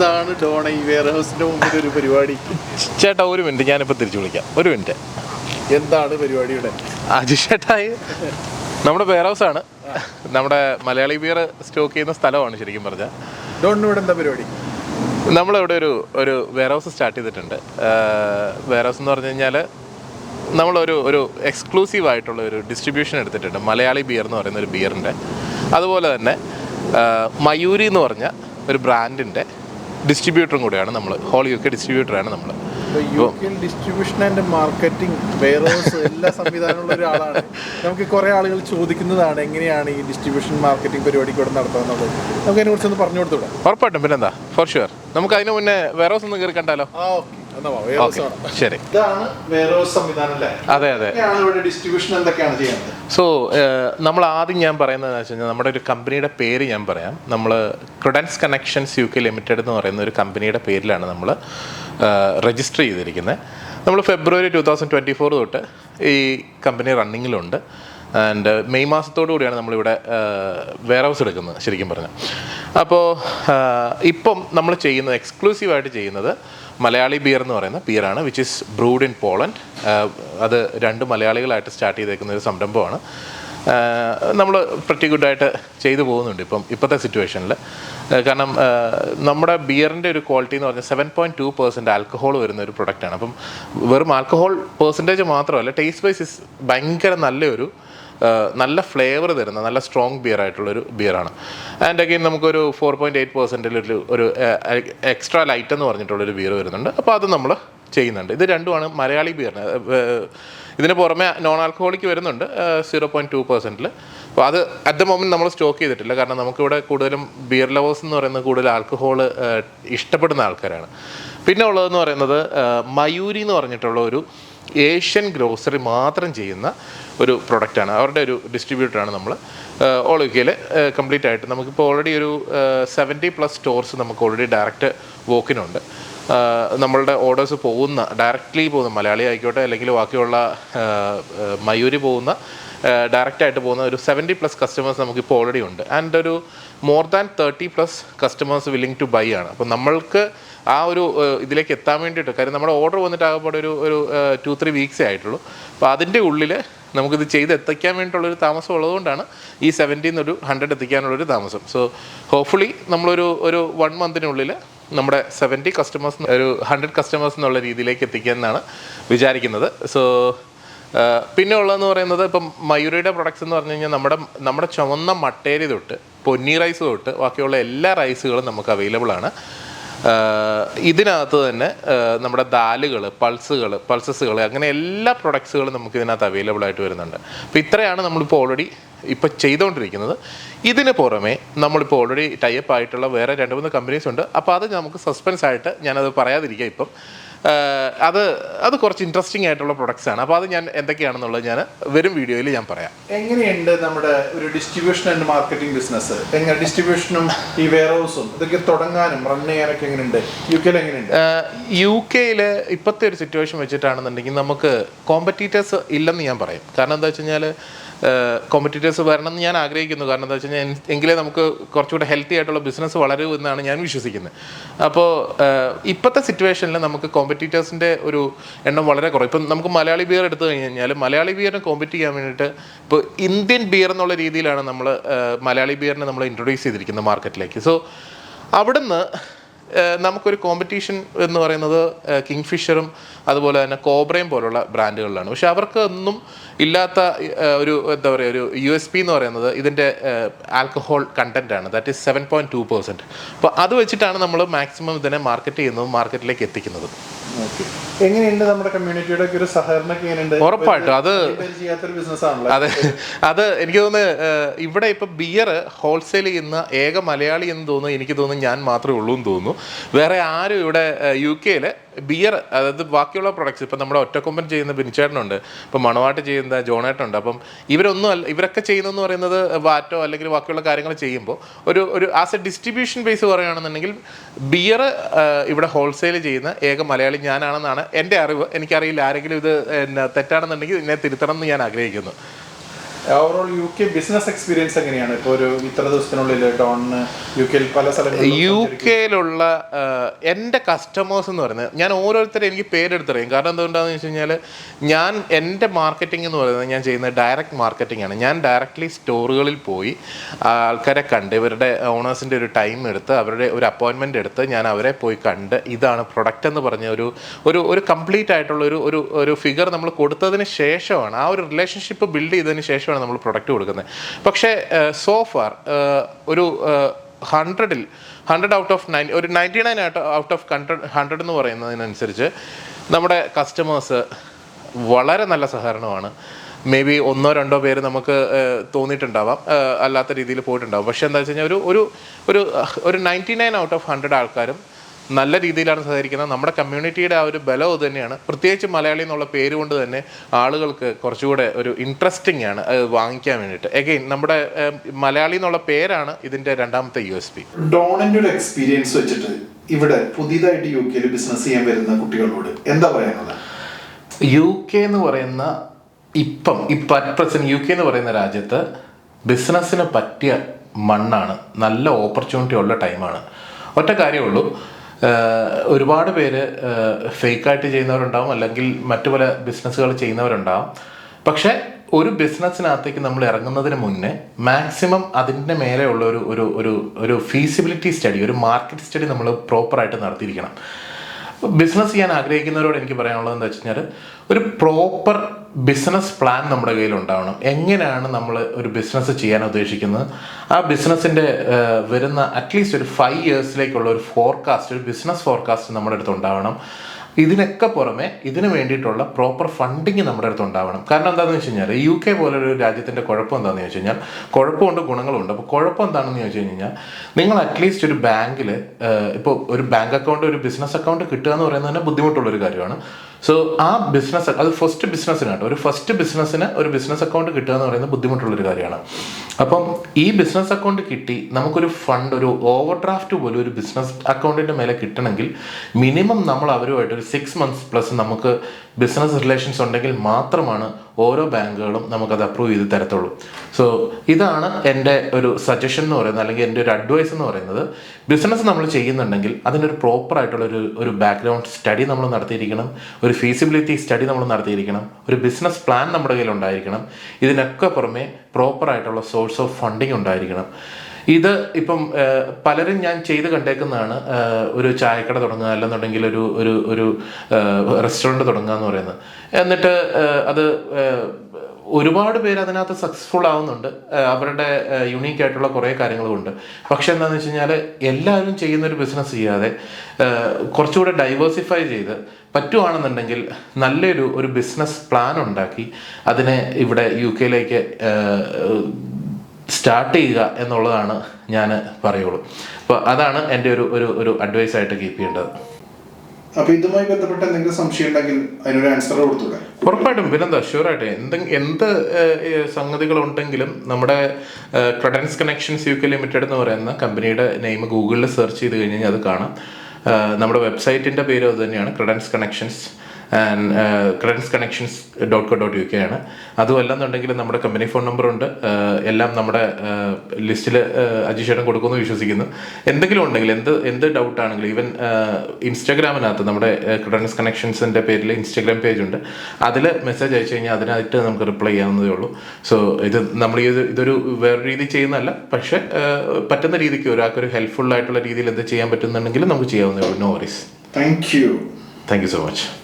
എന്താണ് ഡോണ ഈ വെയർ ഹൗസിന്റെ മുമ്പിൽ ഒരു പരിപാടി. ചേട്ടാ ഒരു മിനിറ്റ് ഞാനിപ്പോൾ തിരിച്ചു വിളിക്കാം. ഒരു മിനിറ്റ്. എന്താണ് പരിപാടിയുടെ? അജി ചേട്ടായി നമ്മുടെ വെയർ ഹൗസ് ആണ്. നമ്മുടെ മലയാളി ബിയർ സ്റ്റോക്ക് ചെയ്യുന്ന സ്ഥലമാണ് ശരിക്കും പറഞ്ഞാൽ ഡോണിന് ഇവിടെ എന്താ പരിപാടി? നമ്മളിവിടെ ഒരു ഒരു വെയർ ഹൗസ് സ്റ്റാർട്ട് ചെയ്തിട്ടുണ്ട്. വെയർ ഹൗസ് എന്ന് പറഞ്ഞു കഴിഞ്ഞാൽ നമ്മളൊരു ഒരു എക്സ്ക്ലൂസീവ് ആയിട്ടുള്ള ഒരു ഡിസ്ട്രിബ്യൂഷൻ എടുത്തിട്ടുണ്ട്. മലയാളി ബിയർ എന്ന് പറയുന്ന ഒരു ബിയറിന്റെ അതുപോലെ തന്നെ മയൂരി എന്ന് പറഞ്ഞ ഒരു ബ്രാൻഡിന്റെ ഡിസ്ട്രിബ്യൂട്ടറും കൂടെയാണ് നമ്മൾ ഹോൾ യു കെ ഡിസ്ട്രിബ്യൂട്ടറാണ് നമ്മൾ ഡിസ്ട്രിബ്യൂഷൻ ആൻഡ് മാർക്കറ്റിംഗ് വെയർ എല്ലാ സംവിധാനമുള്ള ഒരാളാണ്. നമുക്ക് കുറെ ആളുകൾ ചോദിക്കുന്നതാണ് എങ്ങനെയാണ് ഈ ഡിസ്ട്രിബ്യൂഷൻ മാർക്കറ്റിംഗ് പരിപാടി ഇവിടെ നടത്തുന്നത് നമുക്ക് അതിനെ കുറിച്ചൊന്ന് പറഞ്ഞു കൊടുത്തൂടെ ഉറപ്പായിട്ടും. പിന്നെന്താ? ഫോർ ഷുവർ നമുക്ക് അതിന് മുന്നേ വേറെ ഒന്ന് കയറി കണ്ടാലോ? ആ ഓക്കെ. ശരി. അതെ അതെ. എങ്ങനെയാണ് ഡിസ്ട്രിബ്യൂഷൻ എന്തൊക്കെയാണ് ചെയ്യുന്നത്? സോ നമ്മൾ ആദ്യം ഞാൻ പറയുന്നത് വെച്ച് കഴിഞ്ഞാൽ നമ്മുടെ ഒരു കമ്പനിയുടെ പേര് ഞാൻ പറയാം. നമ്മൾ Credence Connections U K Limited എന്ന് പറയുന്ന ഒരു കമ്പനിയുടെ പേരിലാണ് നമ്മൾ രജിസ്റ്റർ ചെയ്തിരിക്കുന്നത്. നമ്മൾ February two thousand twenty four തൊട്ട് ഈ കമ്പനി റണ്ണിങ്ങിലുണ്ട് ആൻഡ് മെയ് മാസത്തോടു കൂടിയാണ് നമ്മളിവിടെ വെയർ ഹൗസ് എടുക്കുന്നത് ശരിക്കും പറഞ്ഞാൽ. അപ്പോൾ ഇപ്പം നമ്മൾ ചെയ്യുന്നത് എക്സ്ക്ലൂസീവായിട്ട് ചെയ്യുന്നത് മലയാളി ബിയർ എന്ന് പറയുന്ന ബിയറാണ് which is brewed in Poland അത് രണ്ട് മലയാളികളായിട്ട് സ്റ്റാർട്ട് ചെയ്തേക്കുന്ന ഒരു സംരംഭമാണ്. നമ്മൾ പ്രറ്റി ഗുഡായിട്ട് ചെയ്തു പോകുന്നുണ്ട് ഇപ്പം ഇപ്പോഴത്തെ സിറ്റുവേഷനിൽ കാരണം നമ്മുടെ ബിയറിന്റെ ഒരു ക്വാളിറ്റി എന്ന് പറഞ്ഞാൽ seven point two percent alcohol വരുന്ന ഒരു പ്രൊഡക്റ്റാണ് അപ്പം വെറും ആൽക്കഹോൾ പെർസെന്റേജ് മാത്രമല്ല ടേസ്റ്റ് വൈസ് ഇസ് ഭയങ്കര നല്ലൊരു നല്ല ഫ്ലേവർ തരുന്ന നല്ല സ്ട്രോങ് ബിയർ ആയിട്ടുള്ളൊരു ബിയറാണ് ആൻഡ് അഗെയിൻ നമുക്കൊരു ഫോർ പോയിന്റ് എയ്റ്റ് പെർസെന്റിൽ ഒരു ഒരു എക്സ്ട്രാ ലൈറ്റ് എന്ന് പറഞ്ഞിട്ടുള്ളൊരു ബിയർ വരുന്നുണ്ട്. അപ്പോൾ അത് നമ്മൾ ചെയ്യുന്നുണ്ട്. ഇത് രണ്ടുമാണ് മലയാളി ബിയറിന് ഇതിന് പുറമെ നോൺ ആൽക്കഹോളിക് വരുന്നുണ്ട് സീറോ പോയിന്റ് ടു പെർസെന്റിൽ അപ്പോൾ അത് അറ്റ് ദ മൊമെന്റ് നമ്മൾ സ്റ്റോക്ക് ചെയ്തിട്ടില്ല. കാരണം നമുക്കിവിടെ കൂടുതലും ബിയർ ലവേഴ്സ് എന്ന് പറയുന്നത് കൂടുതൽ ആൽക്കഹോൾ ഇഷ്ടപ്പെടുന്ന ആൾക്കാരാണ്. പിന്നെ ഉള്ളതെന്ന് പറയുന്നത് മയൂരി എന്ന് പറഞ്ഞിട്ടുള്ള ഒരു ഏഷ്യൻ ഗ്രോസറി മാത്രം ചെയ്യുന്ന ഒരു പ്രൊഡക്റ്റാണ് അവരുടെ ഒരു ഡിസ്ട്രിബ്യൂട്ടറാണ് നമ്മൾ ഓൾ കെയിൽ കംപ്ലീറ്റ് ആയിട്ട് നമുക്കിപ്പോൾ ഓൾറെഡി ഒരു സെവന്റി പ്ലസ് സ്റ്റോർസ് നമുക്ക് ഓൾറെഡി ഡയറക്റ്റ് വോക്കിനുണ്ട് നമ്മളുടെ ഓർഡേഴ്സ് പോകുന്ന ഡയറക്റ്റ്ലി പോകുന്ന മലയാളി ആയിക്കോട്ടെ അല്ലെങ്കിൽ ബാക്കിയുള്ള മയൂരി പോകുന്ന ഡയറക്റ്റായിട്ട് പോകുന്ന ഒരു സെവന്റി പ്ലസ് കസ്റ്റമേഴ്സ് നമുക്കിപ്പോൾ ഓൾറെഡി ഉണ്ട്. ആൻഡ് ഒരു more than thirty plus customers willing to buy ആണ്. അപ്പോൾ നമ്മൾക്ക് ആ ഒരു ഇതിലേക്ക് എത്താൻ വേണ്ടിയിട്ട്. കാര്യം നമ്മുടെ ഓർഡർ വന്നിട്ട് ആകപ്പാടെ ഒരു ഒരു ടു ത്രീ വീക്സേ ആയിട്ടുള്ളൂ. അപ്പോൾ അതിന്റെ ഉള്ളിൽ നമുക്കിത് ചെയ്ത് എത്തിക്കാൻ വേണ്ടിയിട്ടുള്ളൊരു താമസം ഉള്ളതുകൊണ്ടാണ് ഈ സെവന്റീന്ന് ഒരു ഹൺഡ്രഡ് എത്തിക്കാനുള്ളൊരു താമസം. സോ ഹോപ്പ്ഫുള്ളി നമ്മളൊരു ഒരു വൺ മന്തിനുള്ളിൽ നമ്മുടെ സെവന്റി കസ്റ്റമേഴ്സ് ഒരു ഹൺഡ്രഡ് കസ്റ്റമേഴ്സ് എന്നുള്ള രീതിയിലേക്ക് എത്തിക്കാമെന്നാണ് വിചാരിക്കുന്നത്. സോ പിന്നെ ഉള്ളതെന്ന് പറയുന്നത് ഇപ്പം മയൂരയുടെ പ്രൊഡക്ട്സ് എന്ന് പറഞ്ഞു കഴിഞ്ഞാൽ നമ്മുടെ നമ്മുടെ ചുവന്ന മട്ടേരി തൊട്ട് പൊന്നി റൈസ് തൊട്ട് ബാക്കിയുള്ള എല്ലാ റൈസുകളും നമുക്ക് അവൈലബിൾ ആണ്. ഇതിനകത്ത് തന്നെ നമ്മുടെ ദാലുകൾ പൾസുകൾ പൾസസുകൾ അങ്ങനെ എല്ലാ പ്രൊഡക്ട്സുകളും നമുക്ക് ഇതിനകത്ത് അവൈലബിൾ ആയിട്ട് വരുന്നുണ്ട്. അപ്പോൾ ഇത്രയാണ് നമ്മളിപ്പോൾ ഓൾറെഡി ഇപ്പോൾ ചെയ്തുകൊണ്ടിരിക്കുന്നത് ഇതിന് പുറമെ നമ്മളിപ്പോൾ ഓൾറെഡി ടൈപ്പ് ആയിട്ടുള്ള വേറെ രണ്ട് മൂന്ന് കമ്പനീസ് ഉണ്ട്. അപ്പോൾ അത് നമുക്ക് സസ്പെൻസ് ആയിട്ട് ഞാനത് പറയാതിരിക്കുക ഇപ്പം. അത് അത് കുറച്ച് ഇൻട്രസ്റ്റിംഗ് ആയിട്ടുള്ള പ്രൊഡക്ട്സ് ആണ്. അപ്പോൾ അത് ഞാൻ എന്തൊക്കെയാണെന്നുള്ളത് ഞാൻ വരും വീഡിയോയിൽ ഞാൻ പറയാം. എങ്ങനെയുണ്ട് നമ്മുടെ ഒരു ഡിസ്ട്രിബ്യൂഷൻ ആൻഡ് മാർക്കറ്റിംഗ് ബിസിനസ് എങ്ങനെ ഡിസ്ട്രിബ്യൂഷനും ഈ വെയർ ഹൗസും ഇതൊക്കെ തുടങ്ങാനും റൺ ചെയ്യാനൊക്കെ എങ്ങനെയുണ്ട്? യു കെയിൽ എങ്ങനെയുണ്ട്? യു കെയിൽ ഇപ്പോഴത്തെ ഒരു സിറ്റുവേഷൻ വെച്ചിട്ടാണെന്നുണ്ടെങ്കിൽ നമുക്ക് കോമ്പറ്റീറ്റേഴ്സ് ഇല്ലെന്ന് ഞാൻ പറയും. കാരണം എന്താ വെച്ച് കഴിഞ്ഞാൽ കോമ്പറ്റീറ്റേഴ്സ് വരണം എന്ന് ഞാൻ ആഗ്രഹിക്കുന്നു. കാരണം എന്താ വെച്ച് കഴിഞ്ഞാൽ എങ്കിലേ നമുക്ക് കുറച്ചുകൂടെ ഹെൽത്തി ആയിട്ടുള്ള ബിസിനസ് വളരൂ എന്നാണ് ഞാൻ വിശ്വസിക്കുന്നത്. അപ്പോൾ ഇപ്പോഴത്തെ സിറ്റുവേഷനിൽ നമുക്ക് കോമ്പറ്റീറ്റേഴ്സിന്റെ ഒരു എണ്ണം വളരെ കുറവ്. ഇപ്പം നമുക്ക് മലയാളി ബിയർ എടുത്തു കഴിഞ്ഞ് കഴിഞ്ഞാൽ മലയാളി ബിയറിനെ കോമ്പറ്റ് ചെയ്യാൻ വേണ്ടിയിട്ട് ഇപ്പോൾ ഇന്ത്യൻ ബിയർ എന്നുള്ള രീതിയിലാണ് നമ്മൾ മലയാളി ബിയറിനെ നമ്മൾ ഇൻട്രൊഡ്യൂസ് ചെയ്തിരിക്കുന്നത് മാർക്കറ്റിലേക്ക് സോ അവിടുന്ന് നമുക്കൊരു കോമ്പറ്റീഷൻ എന്ന് പറയുന്നത് കിങ് ഫിഷറും അതുപോലെ തന്നെ കോബ്രയും പോലുള്ള ബ്രാൻഡുകളിലാണ് പക്ഷെ അവർക്ക് ഒന്നും ഇല്ലാത്ത ഒരു എന്താ പറയുക ഒരു യു എസ് പി എന്ന് പറയുന്നത് ഇതിന്റെ ആൽക്കഹോൾ കണ്ടന്റ് ആണ്. That is seven point two percent അപ്പോൾ അത് വെച്ചിട്ടാണ് നമ്മൾ മാക്സിമം ഇതിനെ മാർക്കറ്റ് ചെയ്യുന്നതും മാർക്കറ്റിലേക്ക് എത്തിക്കുന്നതും. എങ്ങനെയുണ്ട് നമ്മുടെ കമ്മ്യൂണിറ്റിയുടെ ഒരു സഹകരണമൊക്കെ എങ്ങനെയുണ്ട്? ഉറപ്പായിട്ടും. അത് അതെ. അത് എനിക്ക് തോന്നുന്നു ഇവിടെ ഇപ്പൊ ബിയർ ഹോൾസെയിൽ ചെയ്യുന്ന ഏക മലയാളി എന്ന് തോന്നുന്നു എനിക്ക് തോന്നുന്നു ഞാൻ മാത്രമേ ഉള്ളൂ എന്ന് തോന്നുന്നു. വേറെ ആരും ഇവിടെ യു കെയിൽ ബിയർ അതായത് ബാക്കിയുള്ള പ്രൊഡക്ട്സ് ഇപ്പം നമ്മുടെ ഒറ്റക്കൊമ്പൻ ചെയ്യുന്ന ബിനിച്ചേട്ടനുണ്ട് ഇപ്പം മണവാട്ട് ചെയ്യുന്ന ജോണേട്ടനുണ്ട്. അപ്പം ഇവരൊന്നും അല്ല ഇവരൊക്കെ ചെയ്യുന്നതെന്ന് പറയുന്നത് വാറ്റോ അല്ലെങ്കിൽ ബാക്കിയുള്ള കാര്യങ്ങൾ ചെയ്യുമ്പോൾ ഒരു ഒരു ആസ് എ ഡിസ്ട്രിബ്യൂഷൻ ബേസ് പറയുകയാണെന്നുണ്ടെങ്കിൽ ബിയർ ഇവിടെ ഹോൾസെയിൽ ചെയ്യുന്ന ഏക മലയാളി ഞാനാണെന്നാണ് എന്റെ അറിവ്. എനിക്കറിയില്ല ആരെങ്കിലും ഇത് തെറ്റാണെന്നുണ്ടെങ്കിൽ എന്നെ തിരുത്തണം എന്ന് ഞാൻ ആഗ്രഹിക്കുന്നു. Overall U K business experience എങ്ങനെയാണ്? ഇപ്പോൾ ഒരു ഇത്ര ദിവസത്തിനുള്ളിൽ ഡോണിന് യു കെയിൽ പല സ്ഥലങ്ങളിൽ യു കെയിലുള്ള എന്റെ കസ്റ്റമേഴ്സ് എന്ന് പറയുന്നത് ഞാൻ ഓരോരുത്തരും എനിക്ക് പേരെടുത്തറിയും. കാരണം എന്തുകൊണ്ടാണെന്ന് വെച്ച് കഴിഞ്ഞാൽ ഞാൻ എന്റെ മാർക്കറ്റിംഗ് എന്ന് പറയുന്നത് ഞാൻ ചെയ്യുന്ന ഡയറക്റ്റ് മാർക്കറ്റിംഗ് ആണ്. ഞാൻ ഡയറക്റ്റ്ലി സ്റ്റോറുകളിൽ പോയി ആൾക്കാരെ കണ്ട് ഇവരുടെ ഓണേഴ്സിന്റെ ഒരു ടൈം എടുത്ത് അവരുടെ ഒരു അപ്പോയിൻമെന്റ് എടുത്ത് ഞാൻ അവരെ പോയി കണ്ട് ഇതാണ് പ്രൊഡക്റ്റ് എന്ന് പറഞ്ഞ ഒരു ഒരു ഒരു കംപ്ലീറ്റ് ആയിട്ടുള്ള ഒരു ഒരു ഫിഗർ നമ്മൾ കൊടുത്തതിന് ശേഷമാണ് ആ ഒരു റിലേഷൻഷിപ്പ് ബിൽഡ് ചെയ്തതിന് ശേഷമാണ് നമ്മൾ പ്രൊഡക്റ്റ് കൊടുക്കുന്നത്. പക്ഷേ സോ ഫാർ ഒരു ഹൺഡ്രഡിൽ ഹൺഡ്രഡ് ഔട്ട് ഓഫ് നയൻ ഒരു ninety nine out of hundred hundred എന്ന് പറയുന്നതിനനുസരിച്ച് നമ്മുടെ കസ്റ്റമേഴ്സ് വളരെ നല്ല സഹകരണമാണ്. മേ ബി ഒന്നോ രണ്ടോ പേര് നമുക്ക് തോന്നിയിട്ടുണ്ടാവാം. അല്ലാത്ത രീതിയിൽ പോയിട്ടുണ്ടാവും. പക്ഷേ എന്താ വെച്ച് കഴിഞ്ഞാൽ ഒരു ഒരു ഒരു ninety nine out of hundred ആൾക്കാരും നല്ല രീതിയിലാണ് സഹകരിക്കുന്നത്. നമ്മുടെ കമ്മ്യൂണിറ്റിയുടെ ആ ഒരു ബലം തന്നെയാണ്. പ്രത്യേകിച്ച് മലയാളി എന്നുള്ള പേര് കൊണ്ട് തന്നെ ആളുകൾക്ക് കുറച്ചുകൂടെ ഒരു ഇൻട്രസ്റ്റിംഗ് ആണ് അത് വാങ്ങിക്കാൻ വേണ്ടിയിട്ട്. എഗെയിൻ നമ്മുടെ മലയാളി എന്നുള്ള പേരാണ് ഇതിന്റെ രണ്ടാമത്തെ യു എസ് പി ഡോണിന്റെ ഒരു എക്സ്പീരിയൻസ് വെച്ചിട്ട് ഇവിടെ പുതിയതായിട്ട് യു കെയിൽ ബിസിനസ് ചെയ്യാൻ വരുന്ന കുട്ടികളോട് എന്താ പറയാനുള്ളത്? യു കെ എന്ന് പറയുന്ന ഇപ്പം ഇപ്പം അറ്റ് പ്രസന്റ് യു കെ എന്ന് പറയുന്ന രാജ്യത്ത് ബിസിനസ്സിന് പറ്റിയ മണ്ണാണ്. നല്ല ഓപ്പർച്യൂണിറ്റി ഉള്ള ടൈമാണ് ഒറ്റ കാര്യമുള്ളൂ ഒരുപാട് പേര് ഫേക്കായിട്ട് ചെയ്യുന്നവരുണ്ടാവും അല്ലെങ്കിൽ മറ്റു പല ബിസിനസ്സുകൾ ചെയ്യുന്നവരുണ്ടാവും. പക്ഷേ ഒരു ബിസിനസ്സിനകത്തേക്ക് നമ്മൾ ഇറങ്ങുന്നതിന് മുന്നേ മാക്സിമം അതിന്റെ മേലെയുള്ള ഒരു ഒരു ഒരു ഒരു ഫീസിബിലിറ്റി സ്റ്റഡി ഒരു മാർക്കറ്റ് സ്റ്റഡി നമ്മൾ പ്രോപ്പറായിട്ട് നടത്തിയിരിക്കണം. ബിസിനസ് ചെയ്യാൻ ആഗ്രഹിക്കുന്നവരോട് എനിക്ക് പറയാനുള്ളത് എന്താ വെച്ച് കഴിഞ്ഞാൽ ഒരു പ്രോപ്പർ ബിസിനസ് പ്ലാൻ നമ്മുടെ കയ്യിൽ ഉണ്ടാവണം. എങ്ങനെയാണ് നമ്മൾ ഒരു ബിസിനസ് ചെയ്യാൻ ഉദ്ദേശിക്കുന്നത്? ആ ബിസിനസ്സിന്റെ വരുന്ന അറ്റ്ലീസ്റ്റ് ഒരു ഫൈവ് ഇയേഴ്സിലേക്കുള്ള ഒരു ഫോർകാസ്റ്റ് ഒരു ബിസിനസ് ഫോർകാസ്റ്റ് നമ്മുടെ അടുത്ത് ഉണ്ടാവണം. ഇതിനൊക്കെ പുറമെ ഇതിന് വേണ്ടിയിട്ടുള്ള പ്രോപ്പർ ഫണ്ടിങ് നമ്മുടെ അടുത്ത് ഉണ്ടാവണം. കാരണം എന്താണെന്ന് വെച്ച് കഴിഞ്ഞാൽ യു കെ പോലൊരു രാജ്യത്തിന്റെ കുഴപ്പം എന്താണെന്ന് ചോദിച്ചു കഴിഞ്ഞാൽ കുഴപ്പമുണ്ട് ഗുണങ്ങളുണ്ട്. അപ്പോൾ കുഴപ്പം എന്താണെന്ന് ചോദിച്ചു കഴിഞ്ഞാൽ നിങ്ങൾ അറ്റ്ലീസ്റ്റ് ഒരു ബാങ്കിൽ ഇപ്പോൾ ഒരു ബാങ്ക് അക്കൗണ്ട് ഒരു ബിസിനസ് അക്കൗണ്ട് കിട്ടുക എന്ന് പറയുന്നത് തന്നെ ബുദ്ധിമുട്ടുള്ളൊരു കാര്യമാണ്. സോ ആ ബിസിനസ് അത് ഫസ്റ്റ് ബിസിനസ്സിന് കേട്ടോ. ഒരു ഫസ്റ്റ് ബിസിനസ്സിന് ഒരു ബിസിനസ് അക്കൗണ്ട് കിട്ടുക എന്ന് പറയുന്നത് ബുദ്ധിമുട്ടുള്ളൊരു കാര്യമാണ്. അപ്പം ഈ ബിസിനസ് അക്കൗണ്ട് കിട്ടി നമുക്കൊരു ഫണ്ട് ഒരു ഓവർ ഡ്രാഫ്റ്റ് പോലും ഒരു ബിസിനസ് അക്കൗണ്ടിന്റെ മേലെ കിട്ടണമെങ്കിൽ മിനിമം നമ്മൾ അവരുമായിട്ട് ഒരു സിക്സ് മന്ത്സ് പ്ലസ് നമുക്ക് ബിസിനസ് റിലേഷൻസ് ഉണ്ടെങ്കിൽ മാത്രമാണ് ഓരോ ബാങ്കുകളും നമുക്കത് അപ്രൂവ് ചെയ്ത് തരത്തുള്ളൂ. സോ ഇതാണ് എന്റെ ഒരു സജഷൻ എന്ന് പറയുന്നത് അല്ലെങ്കിൽ എന്റെ ഒരു അഡ്വൈസ് എന്ന് പറയുന്നത്. ബിസിനസ് നമ്മൾ ചെയ്യുന്നുണ്ടെങ്കിൽ അതിനൊരു പ്രോപ്പർ ആയിട്ടുള്ള ഒരു ഒരു ബാക്ക്ഗ്രൗണ്ട് സ്റ്റഡി നമ്മൾ നടത്തിയിരിക്കണം. ഒരു ഫീസിബിലിറ്റി സ്റ്റഡി നമ്മൾ നടത്തിയിരിക്കണം. ഒരു ബിസിനസ് പ്ലാൻ നമ്മുടെ കയ്യിൽ ഉണ്ടായിരിക്കണം. ഇതിനൊക്കെ പുറമെ പ്രോപ്പർ ആയിട്ടുള്ള സോഴ്സ് ഓഫ് ഫണ്ടിങ് ഉണ്ടായിരിക്കണം. ഇത് ഇപ്പം പലരും ഞാൻ ചെയ്ത് കണ്ടേക്കുന്നതാണ്. ഒരു ചായക്കട തുടങ്ങുക അല്ലെന്നുണ്ടെങ്കിൽ ഒരു ഒരു ഒരു റെസ്റ്റോറന്റ് തുടങ്ങുക എന്ന് പറയുന്നത്. എന്നിട്ട് അത് ഒരുപാട് പേര് അതിനകത്ത് സക്സസ്ഫുൾ ആവുന്നുണ്ട്. അവരുടെ യുണീക്ക് ആയിട്ടുള്ള കുറേ കാര്യങ്ങളുമുണ്ട്. പക്ഷെ എന്താണെന്ന് വെച്ച് കഴിഞ്ഞാൽ എല്ലാവരും ചെയ്യുന്നൊരു ബിസിനസ് ചെയ്യാതെ കുറച്ചുകൂടെ ഡൈവേഴ്സിഫൈ ചെയ്ത് പറ്റുവാണെന്നുണ്ടെങ്കിൽ നല്ലൊരു ഒരു ബിസിനസ് പ്ലാൻ ഉണ്ടാക്കി അതിനെ ഇവിടെ യു കെയിലേക്ക് സ്റ്റാർട്ട് ചെയ്യുക എന്നുള്ളതാണ് ഞാൻ പറയുള്ളൂ. അപ്പോൾ അതാണ് എന്റെ ഒരു ഒരു ഒരു അഡ്വൈസ് ആയിട്ട് കീപ്പ് ചെയ്യേണ്ടത്. അപ്പൊ ഇതുമായി ബന്ധപ്പെട്ട എന്തെങ്കിലും സംശയം ഉണ്ടെങ്കിൽ അതിനൊരു ആൻസർ കൊടുത്തൂടെ? ഉറപ്പായിട്ടും. പിന്നെന്താ? ഷുവറായിട്ട് എന്തെങ്കിലും എന്ത് സംഗതികൾ ഉണ്ടെങ്കിലും നമ്മുടെ Credence Connections U K Limited എന്ന് പറയുന്ന കമ്പനിയുടെ നെയിം ഗൂഗിളിൽ സെർച്ച് ചെയ്ത് കഴിഞ്ഞാൽ അത് കാണാം. നമ്മുടെ വെബ്സൈറ്റിന്റെ പേര് അത് തന്നെയാണ്. Credence Connections and Credence Connections dot co dot U K ആണ്. അതുമല്ല എന്നുണ്ടെങ്കിൽ നമ്മുടെ കമ്പനി ഫോൺ നമ്പറുണ്ട് എല്ലാം നമ്മുടെ ലിസ്റ്റിൽ അജിഷേട്ടൻ കൊടുക്കുമെന്ന് വിശ്വസിക്കുന്നു. എന്തെങ്കിലും ഉണ്ടെങ്കിൽ എന്ത് എന്ത് ഡൗട്ട് ആണെങ്കിലും ഈവൻ ഇൻസ്റ്റാഗ്രാമിനകത്ത് നമ്മുടെ ക്രെഡൻസ് കണക്ഷൻസിന്റെ പേരിൽ ഇൻസ്റ്റാഗ്രാം പേജ് ഉണ്ട്. അതിൽ മെസ്സേജ് അയച്ചു കഴിഞ്ഞാൽ അതിനായിട്ട് നമുക്ക് റിപ്ലൈ ചെയ്യാവുന്നതേ ഉള്ളൂ. സോ ഇത് നമ്മൾ ഈ ഇതൊരു വേറെ രീതി ചെയ്യുന്നതല്ല. പക്ഷേ പറ്റുന്ന രീതിക്ക് ഒരാൾക്കൊരു ഹെൽപ്ഫുൾ ആയിട്ടുള്ള രീതിയിൽ എന്ത് ചെയ്യാൻ പറ്റുന്നുണ്ടെങ്കിൽ നമുക്ക് ചെയ്യാവുന്നതേ ഉള്ളൂ. No worries thank you thank you so much